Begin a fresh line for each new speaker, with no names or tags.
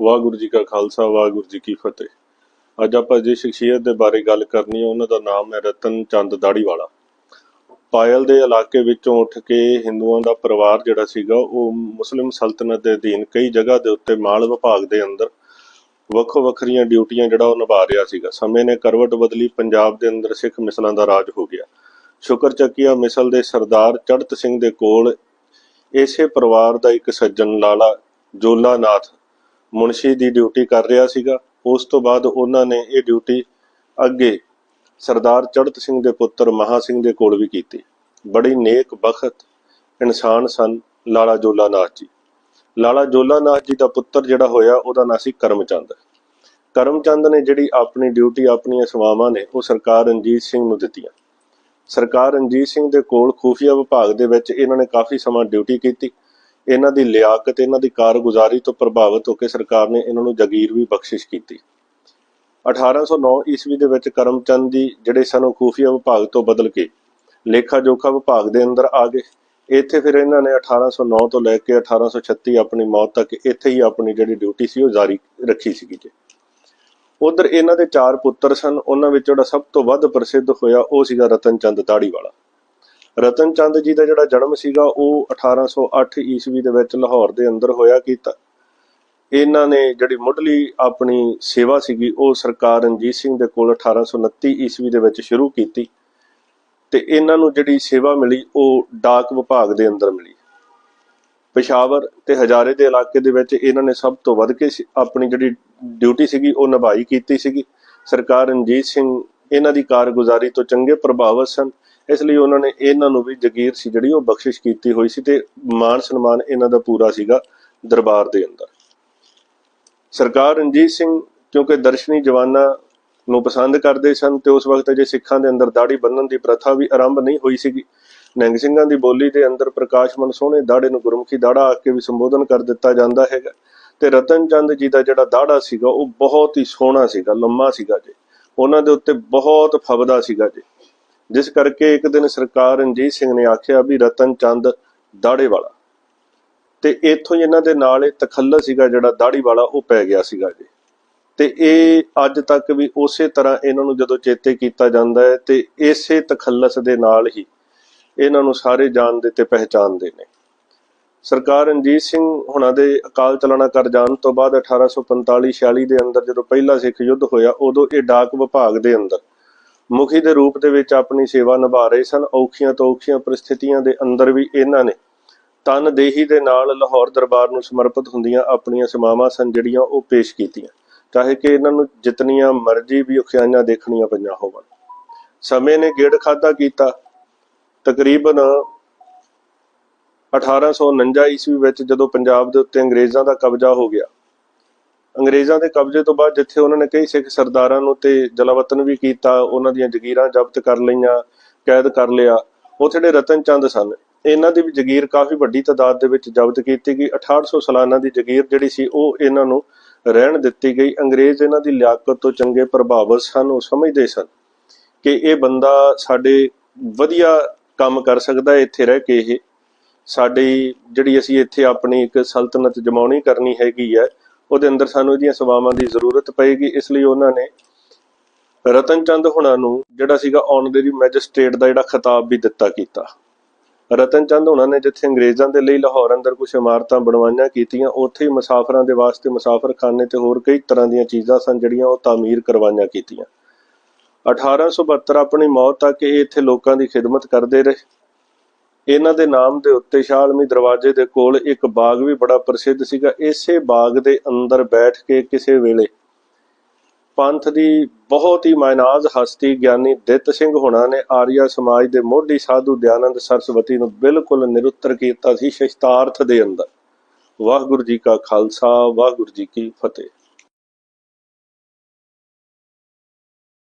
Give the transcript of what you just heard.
ਵਾਹਿਗੁਰੂ ਜੀ ਕਾ ਖਾਲਸਾ, ਵਾਹਿਗੁਰੂ ਜੀ ਕੀ ਫਤਿਹ। ਅੱਜ ਆਪਾਂ ਜਿਸ ਸ਼ਖਸੀਅਤ ਦੇ ਬਾਰੇ ਗੱਲ ਕਰਨੀ ਹੈ ਉਹਨਾਂ ਦਾ ਨਾਮ ਹੈ ਰਤਨ ਚੰਦ ਦਾੜੀਵਾਲਾ। ਪਾਇਲ ਦੇ ਇਲਾਕੇ ਵਿੱਚੋਂ ਉੱਠ ਕੇ ਹਿੰਦੂਆਂ ਦਾ ਪਰਿਵਾਰ ਜਿਹੜਾ ਸੀਗਾ, ਉਹ ਮੁਸਲਿਮ ਸਲਤਨਤ ਦੇ ਅਧੀਨ ਕਈ ਜਗ੍ਹਾ ਦੇ ਉੱਤੇ ਮਾਲ ਵਿਭਾਗ ਦੇ ਅੰਦਰ ਵੱਖੋ ਵੱਖਰੀਆਂ ਡਿਊਟੀਆਂ ਜਿਹੜਾ ਉਹ ਨਿਭਾ ਰਿਹਾ ਸੀਗਾ। ਸਮੇਂ ਨੇ ਕਰਵਟ ਬਦਲੀ ਪੰਜਾਬ ਦੇ ਅੰਦਰ ਸਿੱਖ ਮਿਸਲਾਂ ਦਾ ਰਾਜ ਹੋ ਗਿਆ। ਸ਼ੁਕਰ ਚੱਕੀਆ ਮਿਸਲ ਦੇ ਸਰਦਾਰ ਚੜਤ ਸਿੰਘ ਦੇ ਕੋਲ ਇਸੇ ਪਰਿਵਾਰ ਦਾ ਇੱਕ ਸੱਜਣ ਲਾਲਾ ਜੋਲਾ ਨਾਥ ਮੁਨਸ਼ੀ ਦੀ ਡਿਊਟੀ ਕਰ ਰਿਹਾ ਸੀਗਾ। ਉਸ ਤੋਂ ਬਾਅਦ ਉਹਨਾਂ ਨੇ ਇਹ ਡਿਊਟੀ ਅੱਗੇ ਸਰਦਾਰ ਚੜਤ ਸਿੰਘ ਦੇ ਪੁੱਤਰ ਮਹਾ ਸਿੰਘ ਦੇ ਕੋਲ ਵੀ ਕੀਤੀ। ਬੜੀ ਨੇਕ, ਬਖਤ ਇਨਸਾਨ ਸਨ, ਲਾਲਾ ਜੋਲਾ ਨਾਥ ਜੀ। ਲਾਲਾ ਜੋਲਾ ਨਾਥ ਜੀ ਦਾ ਪੁੱਤਰ ਜਿਹੜਾ ਹੋਇਆ, ਉਹਦਾ ਨਾਂ ਸੀ ਕਰਮਚੰਦ। ਕਰਮਚੰਦ ਨੇ ਜਿਹੜੀ ਆਪਣੀ ਡਿਊਟੀ, ਆਪਣੀਆਂ ਸੇਵਾਵਾਂ ਨੇ, ਉਹ ਸਰਕਾਰ ਰਣਜੀਤ ਸਿੰਘ ਨੂੰ ਦਿੱਤੀਆਂ। ਸਰਕਾਰ ਰਣਜੀਤ ਸਿੰਘ ਦੇ ਕੋਲ ਖੂਫੀਆ ਵਿਭਾਗ ਦੇ ਵਿੱਚ ਇਹਨਾਂ ਨੇ ਕਾਫੀ ਸਮਾਂ ਡਿਊਟੀ ਕੀਤੀ। ਇਹਨਾਂ ਦੀ ਲਿਆਕਤ, ਇਹਨਾਂ ਦੀ ਕਾਰਗੁਜ਼ਾਰੀ ਤੋਂ ਪ੍ਰਭਾਵਿਤ ਹੋ ਕੇ ਸਰਕਾਰ ਨੇ ਇਹਨਾਂ ਨੂੰ ਜਾਗੀਰ ਵੀ ਬਖਸ਼ਿਸ਼ ਕੀਤੀ। 1809 ਈਸਵੀ ਦੇ ਵਿੱਚ ਕਰਮਚੰਦ ਜੀ ਜਿਹੜੇ ਸਨ ਖੂਫੀਆ ਵਿਭਾਗ ਤੋਂ ਬਦਲ ਕੇ ਲੇਖਾ ਜੋਖਾ ਵਿਭਾਗ ਦੇ ਅੰਦਰ ਆ ਗਏ। ਇੱਥੇ ਫਿਰ ਇਹਨਾਂ ਨੇ 1809 ਤੋਂ ਲੈ ਕੇ 1836 ਆਪਣੀ ਮੌਤ ਤੱਕ ਇੱਥੇ ਹੀ ਆਪਣੀ ਜਿਹੜੀ ਡਿਊਟੀ ਸੀ ਉਹ ਜਾਰੀ ਰੱਖੀ ਸੀਗੀ ਜੀ। ਉਧਰ ਇਹਨਾਂ ਦੇ ਚਾਰ ਪੁੱਤਰ ਸਨ, ਉਹਨਾਂ ਵਿੱਚ ਜਿਹੜਾ ਸਭ ਤੋਂ ਵੱਧ ਪ੍ਰਸਿੱਧ ਹੋਇਆ ਉਹ ਸੀਗਾ ਰਤਨ ਚੰਦ ਦਾੜੀਵਾਲਾ ਰਤਨ ਚੰਦ ਜੀ ਦਾ ਜਿਹੜਾ ਜਨਮ ਸੀਗਾ, ਉਹ 1808 ਈਸਵੀ ਦੇ ਵਿੱਚ ਲਾਹੌਰ ਦੇ ਅੰਦਰ ਹੋਇਆ ਕੀਤਾ ਇਹਨਾਂ ਨੇ ਜਿਹੜੀ ਮੁੱਢਲੀ ਆਪਣੀ ਸੇਵਾ ਸੀਗੀ, ਉਹ ਸਰਕਾਰ ਰਣਜੀਤ ਸਿੰਘ ਦੇ ਕੋਲ 1829 ਈਸਵੀ ਦੇ ਵਿੱਚ ਸ਼ੁਰੂ ਕੀਤੀ ਤੇ ਇਹਨਾਂ ਨੂੰ ਜਿਹੜੀ ਸੇਵਾ ਮਿਲੀ, ਉਹ ਡਾਕ ਵਿਭਾਗ ਦੇ ਅੰਦਰ ਮਿਲੀ। ਪਸ਼ਾਵਰ ਤੇ ਹਜ਼ਾਰੇ ਦੇ ਇਲਾਕੇ ਦੇ ਵਿੱਚ ਇਹਨਾਂ ਨੇ ਸਭ ਤੋਂ ਵੱਧ ਕੇ ਆਪਣੀ ਜਿਹੜੀ ਡਿਊਟੀ ਸੀਗੀ, ਉਹ ਨਿਭਾਈ ਕੀਤੀ ਸੀਗੀ। ਸਰਕਾਰ ਰਣਜੀਤ ਸਿੰਘ, ਇਹਨਾਂ ਦੀ ਕਾਰਗੁਜ਼ਾਰੀ ਤੋਂ ਚੰਗੇ ਪ੍ਰਭਾਵਿਤ ਸਨ। ਇਸ ਲਈ ਉਹਨਾਂ ਨੇ ਇਹਨਾਂ ਨੂੰ ਵੀ ਜਗੀਰ ਸੀ ਜਿਹੜੀ ਉਹ ਬਖਸ਼ਿਸ਼ ਕੀਤੀ ਹੋਈ ਸੀ ਤੇ ਮਾਨ ਸਨਮਾਨ ਇਹਨਾਂ ਦਾ ਪੂਰਾ ਸੀਗਾ ਦਰਬਾਰ ਦੇ ਅੰਦਰ। ਸਰਕਾਰ ਰਣਜੀਤ ਸਿੰਘ ਕਿਉਂਕਿ ਦਰਸ਼ਨੀ ਜਵਾਨਾਂ ਨੂੰ ਪਸੰਦ ਕਰਦੇ ਸਨ ਤੇ ਉਸ ਵਕਤ ਜੇ ਸਿੱਖਾਂ ਦੇ ਅੰਦਰ ਦਾੜੀ ਬੰਨਣ ਦੀ ਪ੍ਰਥਾ ਵੀ ਆਰੰਭ ਨਹੀਂ ਹੋਈ ਸੀਗੀ। ਨਿਹੰਗ ਸਿੰਘਾਂ ਦੀ ਬੋਲੀ ਦੇ ਅੰਦਰ ਪ੍ਰਕਾਸ਼ਮਨ ਸੋਹਣੇ ਦਾੜੇ ਨੂੰ ਗੁਰਮੁਖੀ ਦਾੜਾ ਆ ਕੇ ਵੀ ਸੰਬੋਧਨ ਕਰ ਦਿੱਤਾ ਜਾਂਦਾ ਹੈਗਾ ਤੇ ਰਤਨ ਚੰਦ ਜੀ ਦਾ ਜਿਹੜਾ ਦਾੜਾ ਸੀਗਾ ਉਹ ਬਹੁਤ ਹੀ ਸੋਹਣਾ ਸੀਗਾ, ਲੰਮਾ ਸੀਗਾ ਜੀ। ਉਹਨਾਂ ਦੇ ਉੱਤੇ ਬਹੁਤ ਫਬਦਾ ਸੀਗਾ ਜੀ। ਜਿਸ ਕਰਕੇ ਇੱਕ ਦਿਨ ਸਰਕਾਰ ਰਣਜੀਤ ਸਿੰਘ ਨੇ ਆਖਿਆ ਵੀ ਰਤਨ ਚੰਦ ਦਾੜੇ ਵਾਲਾ ਤੇ ਇੱਥੋਂ ਇਹਨਾਂ ਦੇ ਨਾਲ ਇਹ ਤਖੱਲਸ ਸੀਗਾ ਜਿਹੜਾ ਦਾੜੀ ਵਾਲਾ ਉਹ ਪੈ ਗਿਆ ਸੀਗਾ ਜੀ। ਤੇ ਇਹ ਅੱਜ ਤੱਕ ਵੀ ਉਸੇ ਤਰ੍ਹਾਂ ਇਹਨਾਂ ਨੂੰ ਜਦੋਂ ਚੇਤੇ ਕੀਤਾ ਜਾਂਦਾ ਹੈ ਤੇ ਇਸੇ ਤਖੱਲਸ ਦੇ ਨਾਲ ਹੀ ਇਹਨਾਂ ਨੂੰ ਸਾਰੇ ਜਾਣਦੇ ਤੇ ਪਹਿਚਾਨਦੇ ਨੇ। ਸਰਕਾਰ ਰਣਜੀਤ ਸਿੰਘ ਹੁਣਾਂ ਦੇ ਅਕਾਲ ਚਲਾਣਾ ਕਰ ਜਾਣ ਤੋਂ ਬਾਅਦ 1845-46 ਦੇ ਅੰਦਰ ਜਦੋਂ ਪਹਿਲਾ ਸਿੱਖ ਯੁੱਧ ਹੋਇਆ, ਉਦੋਂ ਇਹ ਡਾਕ ਵਿਭਾਗ ਦੇ ਅੰਦਰ ਮੁਖੀ ਦੇ ਰੂਪ ਦੇ ਵਿੱਚ ਆਪਣੀ ਸੇਵਾ ਨਿਭਾ ਰਹੇ ਸਨ। ਔਖੀਆਂ ਤੋਂ ਔਖੀਆਂ ਪਰਿਸਥਿਤੀਆਂ ਦੇ ਅੰਦਰ ਵੀ ਇਹਨਾਂ ਨੇ ਤਨ ਦੇਹੀ ਦੇ ਨਾਲ ਲਾਹੌਰ ਦਰਬਾਰ ਨੂੰ ਸਮਰਪਿਤ ਹੁੰਦੀਆਂ ਆਪਣੀਆਂ ਸੇਵਾਵਾਂ ਸਨ, ਜਿਹੜੀਆਂ ਉਹ ਪੇਸ਼ ਕੀਤੀਆਂ। ਚਾਹੇ ਕਿ ਇਹਨਾਂ ਨੂੰ ਜਿਤਨੀਆਂ ਮਰਜ਼ੀ ਵੀ ਔਖਿਆਈਆਂ ਦੇਖਣੀਆਂ ਪਈਆਂ ਹੋਵਣ। ਸਮੇਂ ਨੇ ਗੇੜ ਖਾਦਾ ਕੀਤਾ। ਤਕਰੀਬਨ 1849 ਈਸਵੀ ਵਿੱਚ ਜਦੋਂ ਪੰਜਾਬ ਦੇ ਉੱਤੇ ਅੰਗਰੇਜ਼ਾਂ ਦਾ ਕਬਜ਼ਾ ਹੋ ਗਿਆ ਅੰਗਰੇਜ਼ਾਂ ਦੇ ਕਬਜ਼ੇ ਤੋਂ ਬਾਅਦ ਜਿੱਥੇ ਉਹਨਾਂ ਨੇ ਕਈ ਸਿੱਖ ਸਰਦਾਰਾਂ ਨੂੰ ਤੇ ਜਲਾਵਤਨ ਵੀ ਕੀਤਾ, ਉਹਨਾਂ ਦੀਆਂ ਜ਼ਗੀਰਾਂ ਜ਼ਬਤ ਕਰ ਲਈਆਂ, ਕੈਦ ਕਰ ਲਿਆ ਉੱਥੇ ਜਿਹੜੇ ਰਤਨ ਚੰਦ ਸਨ, ਇਹਨਾਂ ਦੀ ਵੀ ਜ਼ਗੀਰ ਕਾਫੀ ਵੱਡੀ ਤਾਦਾਦ ਦੇ ਵਿੱਚ ਜ਼ਬਤ ਕੀਤੀ ਗਈ 6800 ਸਾਲਾਨਾ ਦੀ ਜ਼ਗੀਰ ਜਿਹੜੀ ਸੀ ਉਹ ਇਹਨਾਂ ਨੂੰ ਰਹਿਣ ਦਿੱਤੀ ਗਈ, ਅੰਗਰੇਜ਼ ਇਹਨਾਂ ਦੀ ਲਿਆਕਤ ਤੋਂ ਚੰਗੇ ਪ੍ਰਭਾਵਿਤ ਸਨ, ਉਹ ਸਮਝਦੇ ਸਨ ਕਿ ਇਹ ਬੰਦਾ ਸਾਡੇ ਵਧੀਆ ਕੰਮ ਕਰ ਸਕਦਾ ਹੈ ਇੱਥੇ ਰਹਿ ਕੇ ਇਹ ਸਾਡੀ ਜਿਹੜੀ ਅਸੀਂ ਇੱਥੇ ਆਪਣੀ ਇੱਕ ਸਲਤਨਤ ਜਮਾਉਣੀ ਕਰਨੀ ਹੈਗੀ ਹੈ ਉਹਦੇ ਅੰਦਰ ਸਾਨੂੰ ਇਹਦੀਆਂ ਸੇਵਾਵਾਂ ਦੀ ਜ਼ਰੂਰਤ ਪਏਗੀ, ਇਸ ਲਈ ਉਹਨਾਂ ਨੇ ਰਤਨ ਚੰਦ ਹੁਣਾਂ ਨੂੰ ਜਿਹੜਾ ਸੀਗਾ ਆਨਰੇਰੀ ਮੈਜਿਸਟ੍ਰੇਟ ਦਾ ਜਿਹੜਾ ਖਿਤਾਬ ਵੀ ਦਿੱਤਾ ਕੀਤਾ। ਰਤਨ ਚੰਦ ਹੁਣਾਂ ਨੇ ਜਿੱਥੇ ਅੰਗਰੇਜ਼ਾਂ ਦੇ ਲਈ ਲਾਹੌਰ ਅੰਦਰ ਕੁਝ ਇਮਾਰਤਾਂ ਬਣਵਾਈਆਂ ਕੀਤੀਆਂ, ਉੱਥੇ ਹੀ ਮੁਸਾਫਰਾਂ ਦੇ ਵਾਸਤੇ ਮੁਸਾਫਰਖਾਨੇ ਤੇ ਹੋਰ ਕਈ ਤਰ੍ਹਾਂ ਦੀਆਂ ਚੀਜ਼ਾਂ ਸਨ ਜਿਹੜੀਆਂ ਉਹ ਤਾਮੀਰ ਕਰਵਾਈਆਂ ਕੀਤੀਆਂ। 1872 ਆਪਣੀ ਮੌਤ ਤੱਕ ਇਹ ਇੱਥੇ ਲੋਕਾਂ ਦੀ ਖਿਦਮਤ ਕਰਦੇ ਰਹੇ। ਇਹਨਾਂ ਦੇ ਨਾਮ ਦੇ ਉੱਤੇ ਸ਼ਾਲਮੀ ਦਰਵਾਜ਼ੇ ਦੇ ਕੋਲ ਇੱਕ ਬਾਗ ਵੀ ਬੜਾ ਪ੍ਰਸਿੱਧ ਸੀਗਾ। ਇਸੇ ਬਾਗ ਦੇ ਅੰਦਰ ਬੈਠ ਕੇ ਕਿਸੇ ਵੇਲੇ ਪੰਥ ਦੀ ਬਹੁਤ ਹੀ ਮਾਇਨਾਜ਼ ਹਸਤੀ ਗਿਆਨੀ ਦਿੱਤ ਸਿੰਘ ਹੁਣਾਂ ਨੇ ਆਰੀਆ ਸਮਾਜ ਦੇ ਮੋਢੀ ਸਾਧੂ ਦਿਆਨੰਦ ਸਰਸਵਤੀ ਨੂੰ ਬਿਲਕੁਲ ਨਿਰੁੱਤਰ ਕੀਤਾ ਸੀ ਸ਼ਿਸ਼ਤਾਰਥ ਦੇ ਅੰਦਰ। ਵਾਹਿਗੁਰੂ ਜੀ ਕਾ ਖਾਲਸਾ, ਵਾਹਿਗੁਰੂ ਜੀ ਕੀ ਫਤਿਹ।